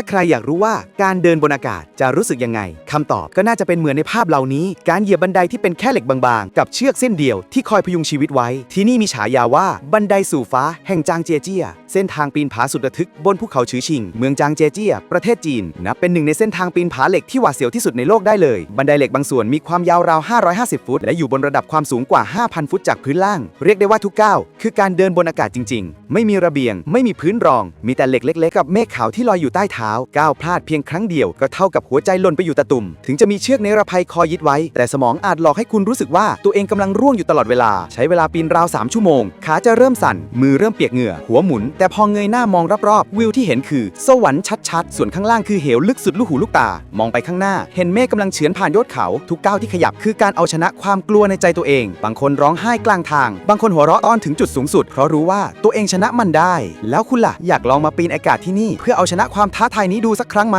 ถ้าใครอยากรู้ว่าการเดินบนอากาศจะรู้สึกยังไงคำตอบก็น่าจะเป็นเหมือนในภาพเหล่านี้ การเหยียบบันไดที่เป็นแค่เหล็กบางๆ กับเชือกเส้นเดียวที่คอยพยุงชีวิตไว้ ที่นี่มีฉายาว่าบันไดสู่ฟ้าแห่งจางเจียเจีย เส้นทางปีนผาสุดระทึกบนภูเขาฉือชิง เมืองจางเจียเจีย ประเทศจีนนับเป็นหนึ่งในเส้นทางปีนผาเหล็กที่หวาดเสียวที่สุดในโลกได้เลย บันไดเหล็กบางส่วนมีความยาวราว 550 ฟุต และอยู่บนระดับความสูงกว่า 5,000 ฟุตจากพื้นล่าง เรียกได้ว่าทุกก้าวคือการเดินบนอากาศจริง ๆ ไม่มีระเบียง ไม่มีพื้นรอง มีแต่เหล็กเล็กๆกับเมฆขาวที่ลอยอยู่ใต้เท้าก้าวพลาดเพียงครั้งเดียวก็เท่ากับหัวใจหล่นไปอยู่ตะตุ่ม ถึงจะมีเชือกนิรภัยคอยยึดไว้ แต่สมองอาจหลอกให้คุณรู้สึกว่าตัวเองกำลังร่วงอยู่ตลอดเวลา ใช้เวลาปีนราว 3 ชั่วโมง ขาจะเริ่มสั่น มือเริ่มเปียกเหงื่อ หัวหมุน แต่พอเงยหน้ามองรอบๆวิวที่เห็นคือ สวรรค์ชัดๆ ส่วนข้างล่างคือเหวลึกสุดลูกหูลูกตา มองไปข้างหน้า เห็นเมฆกำลังเฉือนผ่านยอดเขา ทุกก้าวที่ขยับคือการเอาชนะความกลัวในใจตัวเอง บางคนร้องไห้กลางทาง บางคนหัวเราะอ้อนถึงจุดสูงสุด เพราะรู้ว่าตัวเองชนะมันได้ แล้วคุณล่ะอยากลองมาปีนอากาศที่นี่เพื่อเอาชนะความท้าทายนี้ดูสักครั้งไหม